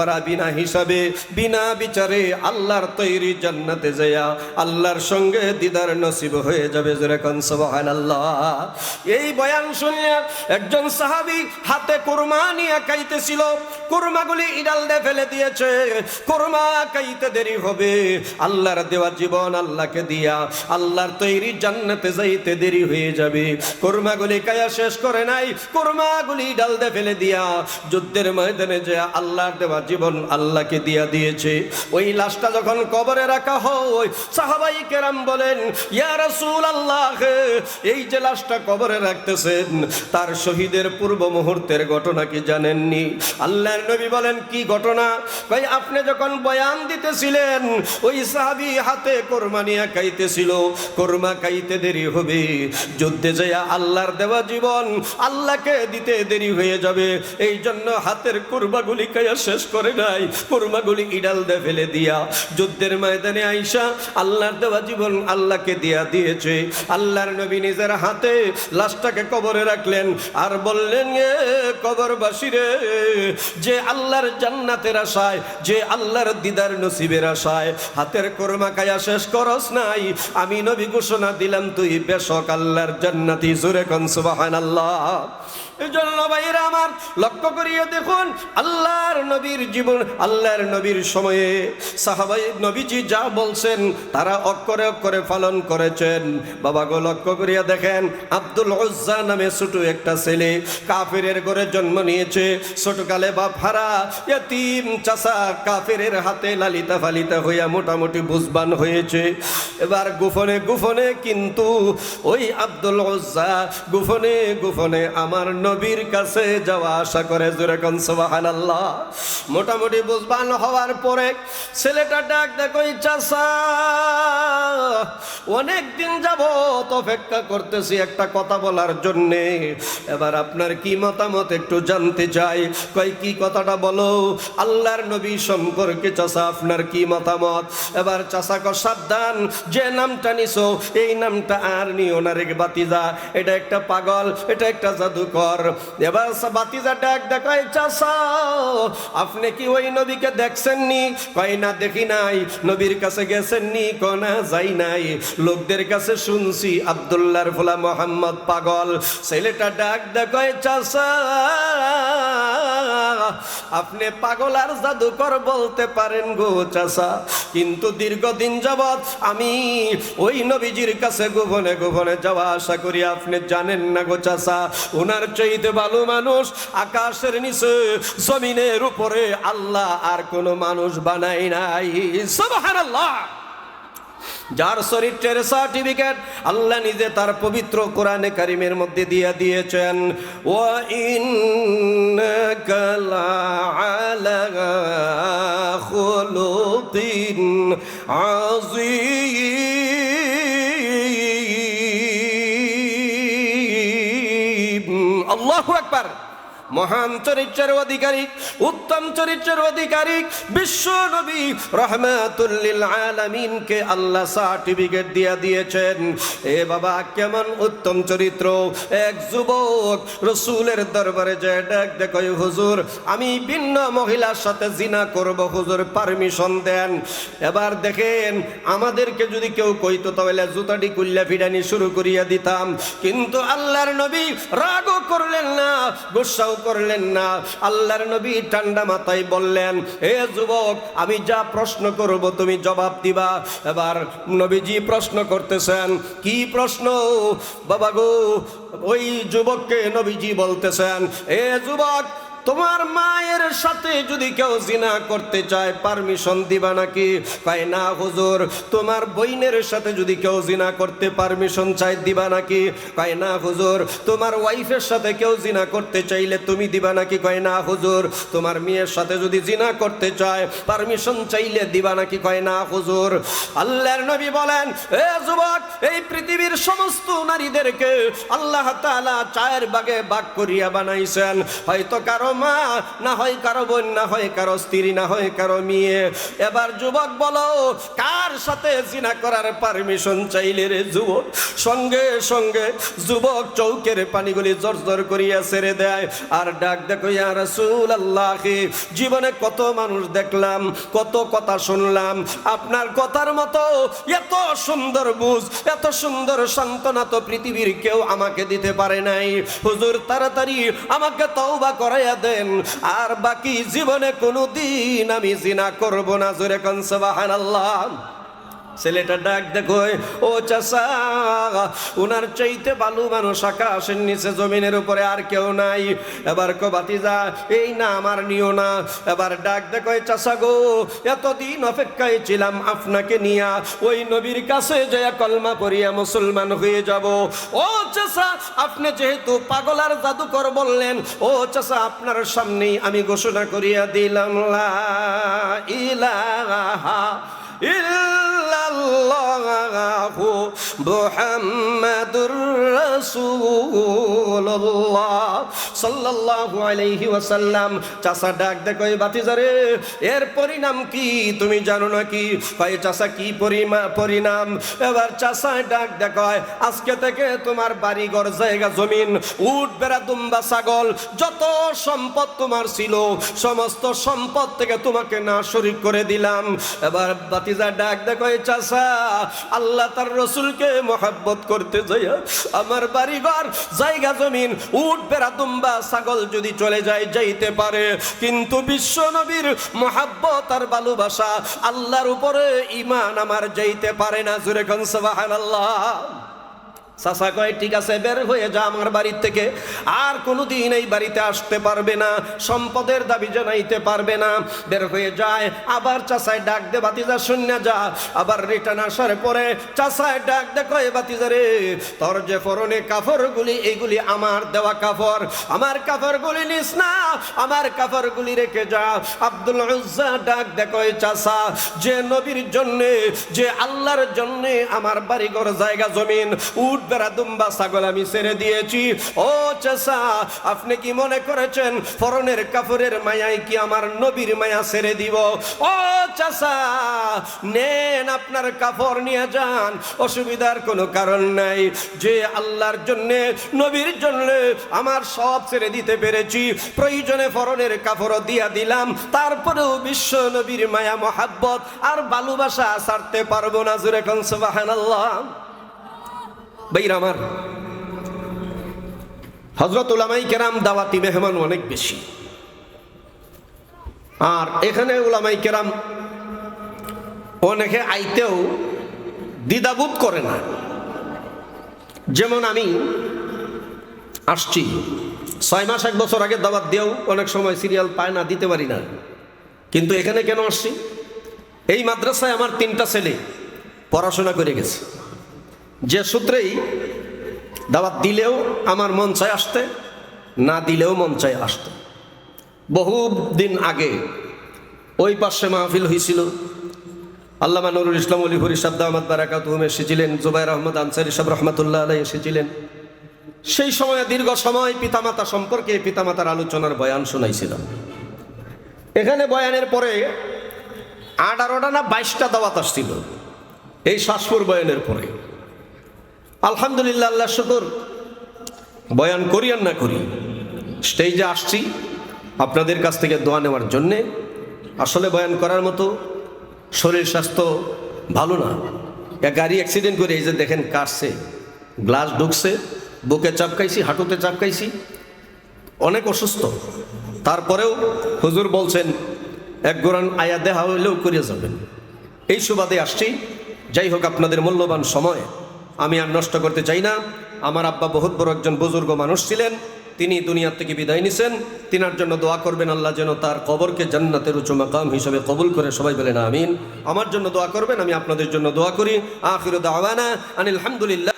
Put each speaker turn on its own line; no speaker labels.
ওরা বিনা হিসাবে, বিনা বিচারে আল্লাহর তৈরি জান্নাতে যায়া আল্লাহর সঙ্গে দিদার নসিব হয়ে যাবে সুবহানাল্লাহ। এই বয়ান শুনিয়া একজন সাহাবী হাতে কুরমা নিয়ে খাইতেছিল ইডাল দিয়ে ফেলে দিয়েছে। কুরমা খাইতে দেরি হবে। আল্লাহর দেওয়া জীবন আল্লাহকে দিয়া আল্লাহর তৈরি জান্নাতে যাইতে দেরি হয়ে যাবে। কুরমাগুলি কায়া শেষ করে নাই। কুরমাগুলি ডাল দিয়ে ফেলে দিয়া যুদ্ধের ময়দানে যে আল্লাহর দেওয়া জীবন আল্লাহকে দিয়া দিয়েছে। ওই লাশটা যখন কবরে রাখা হয়, সাহাবাই কেরাম বলেন, ইয়া রাসূল আল্লাহ এই যে লাশটা কবরে রাখতেছেন, তার শহীদের পূর্ব মুহূর্তের ঘটনা কি জানেননি? আল্লাহর নবী বলেন, কি ঘটনা? ভাই আপনি যখন বয়ান দিতেছিলেন, ওই সাহাবী হাতে কোরমা নিয়ে খাইতেছিল। কোরমা খাইতে দেরি হবে, যুদ্ধে যাইয়া আল্লাহর দেওয়া জীবন আল্লাহকে দিতে দেরি হয়ে যাবে। এই জন্য হাতের কুরবাগুলি খাইয়া শেষ করে নাই। কুরবাগুলি ইডাল দে ফেলে দিয়া যুদ্ধের ময়দানে আইসা আল্লাহর দেওয়া জীবন আল্লাহকে দিয়া দিয়েছে। আল্লাহর নবী নিজের হাতে লাশটাকে কবরে রাখলেন আর বললেন কবরবাসী রে, যে আল্লাহর জান্নাতের আশায়, যে আল্লাহর দিদার নসিবের আশায়, হাতের কোরমা কায়া শেষ করস নাই। আমি নবী ঘোষণা দিলাম, তুই বেশক আল্লাহর জান্নাতি জোরে কন, সুবহানাল্লাহ। এই জন্য ভাইরা আমার, লক্ষ্য করিয়ে দেখুন, আল্লাহর নবীর জীবন, আল্লাহর নবীর সময়ে সাহাবাই নবীজি যা বলছেন, তারা অক্ষরে অক্ষরে পালন করেছেন। বাবা গো, লক্ষ্য করিয়া দেখেন, আব্দুল উজ্জা নামে ছোট একটা ছেলে কাফেরের ঘরে জন্ম নিয়েছে। ছোটকালে বাপ হারা, এতিম চাষা কাফেরের হাতে লালিতা ফালিতা হইয়া মোটামুটি বুঝবান হয়েছে। এবার গুফনে গুফনে কিন্তু ওই আব্দুল উজ্জা গুফনে গুফনে আমার নবীর কাছে যাওয়া আশা করে যেরকম সুবহানাল্লাহ। মোটামুটি বুঝবান হওয়ার পরে ছেলেটা ডাক, দেখো চাষা অনেক দিন যাব অপেক্ষা করতেছি একটা কথা বলার জন্যে। এবার আপনার কি মতামত একটু জানতে চাই। কই কি কথাটা বলো? আল্লাহর নবী সম্পর্কে চাষা আপনার কি মতামত? এবার চাষা কর সাবধান, যে নামটা নিছো, এই নামটা আর নিও না রে বাতিজা। এটা একটা পাগল, এটা একটা জাদুকর। এবার সা- বাতিজা ডাক দেখায় চাষা আপনি কি ওই নবীকে দেখছেন নি কয়, না, দেখি নাই। নবীর কাছে গেছেন নি কনা যাই নাই। লোকদের কাছে শুনছি, আব্দুল্লাহর ফোলা মোহাম্মদ পাগল। ছেলেটা ডাক দেখায় চাষা আপনি পাগল আর জাদুকর বলতে পারেন গো চাষা কিন্তু দীর্ঘদিন যাবৎ আমি ওই নবীজির কাছে গোপনে গোপনে যাওয়া আশা করি আপনি জানেন না গো চাষা ওনার চাইতে ভালো মানুষ আকাশের নিচে, জমিনের উপরে আল্লাহ আর কোনো মানুষ বানাই নাই। সুবহানাল্লাহ। যার চরিত্রের সার্টিফিকেট আল্লাহ নিজে তার পবিত্র কোরআনে কারিমের মধ্যে দিয়ে দিয়েছেন ও আল্লাহ আকবার। মহান চরিত্রের অধিকারী, উত্তম চরিত্রের অধিকারী, বিশ্ব নবী রহমাতুল্লিল আলামিনকে আল্লাহ সার্টিফিকেট দিয়া দিয়েছেন। এ বাবা, কেমন উত্তম চরিত্র। এক যুবক রসুলের দরবারে যে ডাক দেখো হুজুর, আমি ভিন্ন মহিলার সাথে জিনা করব, হুজুর পারমিশন দেন। এবার দেখেন, আমাদেরকে যদি কেউ কইতো, তাহলে জুতাটি কুল্লা ফিডানি শুরু করিয়া দিতাম। কিন্তু আল্লাহর নবী রাগও করলেন না গুসাও করলেন না। আল্লাহর নবী ঠান্ডা মাথায় বললেন, এ যুবক, আমি যা প্রশ্ন করব তুমি জবাব দিবা। এবার নবীজি প্রশ্ন করতেছেন, কি প্রশ্ন? বাবা গো, ওই যুবককে নবীজি বলতেছেন, এ যুবক তোমার মায়ের সাথে যদি কেউ জিনা করতে চায় পারমিশন দিবা নাকি? কয়, না, হুজুর, তোমার বইনের সাথে যদি কেউ জিনা করতে পারমিশন চাই, দিবা নাকি? কয়, না, হুজুর, তোমার ওয়াইফের সাথে কেউ জিনা করতে চাইলে তুমি দিবা নাকি? কয়, না, হুজুর, তোমার মেয়ের সাথে যদি জিনা করতে চায় পারমিশন চাইলে দিবা নাকি? কয়, না, হুজুর। আল্লাহর নবী বলেন, এ যুবক, এই পৃথিবীর সমস্ত নারীদেরকে আল্লাহ তাআলা চায়ের বাগে বাগ করিয়া বানাইছেন। হয়তো কারও মা, না হয় কারও বোন, না হয় কারও স্ত্রী, না হয় কারও মেয়ে। এবার যুবক বলো, কার সাথে জিনা করার পারমিশন চাইলে রে যুবক? সঙ্গে সঙ্গে যুবক চৌকের পানিগুলি জোর জোর করিয়া ছেড়ে দেয়। আর ডাক দেখো, ইয়া রাসূল আল্লাহকে জীবনে কত মানুষ দেখলাম, কত কথা শুনলাম। আপনার কথার মতো এত সুন্দর বুঝ, এত সুন্দর সান্ত্বনা তো পৃথিবীর কেউ আমাকে দিতে পারে নাই। হুজুর, তাড়াতাড়ি আমাকে তওবা করাইয়া দেন আর বাকি জীবনে কোনো দিন আমি জিনা করব না। জোরে কনসবাহান সুবহানাল্লাহ। ছেলেটা ডাক দেখো ও চাষা উনার চাইতে বালু মানুষ আকাশের নিচে জমিনের উপরে আর কেউ নাই। এবার কো বাতিজা এই না আমার নিও না। এবার ডাক দেখো চাষা গো, এতদিন অপেক্ষায় ছিলাম আপনাকে নিয়া। ওই নবীর কাছে জয়া কলমা পড়িয়া মুসলমান হয়ে যাব। ও চাষা আপনি যেহেতু পাগলার জাদুকর বললেন, ও চাষা আপনার সামনেই আমি ঘোষণা করিয়া দিলাম, লা ইলাহা 火。মুহাম্মাদুর রাসূলুল্লাহ সাল্লাল্লাহু আলাইহি ওয়াসাল্লাম। চাচা ডাক বাতিজারে এর পরিণাম কি? তুমি জানো না কি কয় চাচা কি পরিমা পরিণাম? এবার ডাক দেখো, আজকে থেকে তোমার বাড়ি ঘর জায়গা, জমিন, উট বেড়া দুম্বা, ছাগল, যত সম্পদ তোমার ছিল, সমস্ত সম্পদ থেকে তোমাকে না শরিক করে দিলাম। এবার বাতিজা ডাক দেখো চাচা, আল্লাহ তার রসুলকে মহাব্বত করতে যাইয়া আমার বাড়িঘর জায়গা জমিন উঠ বেড়া, দুম্বা, ছাগল যদি চলে যায়, যাইতে পারে। কিন্তু বিশ্ব নবীর মোহাব্বত আর ভালোবাসা আল্লাহর উপরে ইমান আমার যাইতে পারে না। জুরে কন সুবহানাল্লাহ। চাচা কয়, ঠিক আছে, বের হয়ে যা আমার বাড়ির থেকে। আর কোনোদিন এই বাড়িতে আসতে পারবে না, সম্পদের দাবি জানাইতে পারবে না। বের হয়ে যায়, আবার চাচায় ডাক দে বাতিজা শূন্য যা। আবার রিটার্ন আসার পরে চাচায় ডাক দে, কয় বাতিজা রে, তোর যে ফরনে কাফরগুলি এইগুলি আমার দেওয়া কাফর। আমার কাফরগুলি নিস না, আমার কাফরগুলি রেখে যা। আব্দুল উজ্জা ডাক দে, কয়, চাচা, যে নবীর জন্যে, যে আল্লাহর জন্যে আমার বাড়িঘর জায়গা জমিন, উঠ বেড়া দুম্বা ছাগল আমি ছেড়ে দিয়েছি। ও চাচা, আপনি কি মনে করেছেন ফরনের কাপড়ের মায়ায় কি আমার নবীর মায়া ছেড়ে দিব? ও চাচা, নেন আপনার কাপড় নিয়ে যান, অসুবিধার কোনো কারণ নাই। যে আল্লাহর জন্যে, নবীর জন্য আমার সব ছেড়ে দিতে পেরেছি, প্রয়োজনে ফরনের কাপড় দিয়া দিলাম, তারপরেও বিশ্ব নবীর মায়া, মহাব্বত আর ভালোবাসা ছাড়তে পারব না, জুরে কনসবাহান আল্লাহ ভাইরা আমার হজরত উলামাই কেরাম দাওয়াতি মেহমান অনেক বেশি। আর এখানে উলামাই কেরাম অনেকে আইতেও দ্বিধাবোধ করে না। যেমন আমি আসছি, ছয় মাস, এক বছর আগে দাওয়াত দিয়েও অনেক সময় সিরিয়াল পায় না, দিতে পারি না। কিন্তু এখানে কেন আসছি? এই মাদ্রাসায় আমার তিনটা ছেলে পড়াশোনা করে গেছে। যে সূত্রেই দাওয়াত দিলেও আমার মন চায় আসতে, না দিলেও মন চায় আসতে। বহু দিন আগে ওই পাশে মাহফিল হয়েছিল আল্লামা নুরুল ইসলাম অলি হরি সাদ্দা আহমদ বারাকাত হুম এসেছিলেন, জুবাইর আহমদ আনসারি সাহেব রহমতুল্লাহ আলাই এসেছিলেন। সেই সময় দীর্ঘ সময় পিতামাতা সম্পর্কে পিতামাতার আলোচনার বয়ান শোনাইছিলাম। এখানে বয়ানের পরে আঠারোটা না বাইশটা দাওয়াত আসছিল, এই শ্বাসপুর বয়ানের পরে। আলহামদুলিল্লাহ, আল্লাহ শুকুর। বয়ান করি আর না করি? স্টেজে আসছি। আপনাদের কাছ থেকে দোয়া নেওয়ার জন্যে। আসলে বয়ান করার মতো শরীর স্বাস্থ্য ভালো না। এক গাড়ি অ্যাক্সিডেন্ট করে এই যে দেখেন কাটছে। গ্লাস ঢুকছে, বুকে চাপকাইছি, হাঁটুতে চাপকাইছি। অনেক অসুস্থ। তারপরেও হুজুর বলছেন, এক গোরান আয়া দেহা হইলেও করিয়া যাবেন। এই সুবাদে আসছি। যাই হোক, আপনাদের মূল্যবান সময়। আমি আর নষ্ট করতে চাই না। আমার আব্বা বহুত বড় একজন বুজুর্গ মানুষ ছিলেন। তিনি দুনিয়ার থেকে বিদায় নিছেন। তিনার জন্য দোয়া করবেন আল্লাহ যেন তার কবরকে জান্নাতের উচ্চ মাকাম হিসেবে কবুল করে সবাই বলেন আমিন। আমার জন্য দোয়া করবেন, আমি আপনাদের জন্য দোয়া করি। আখির দাওয়ানা আনিল হামদুলিল্লাহ।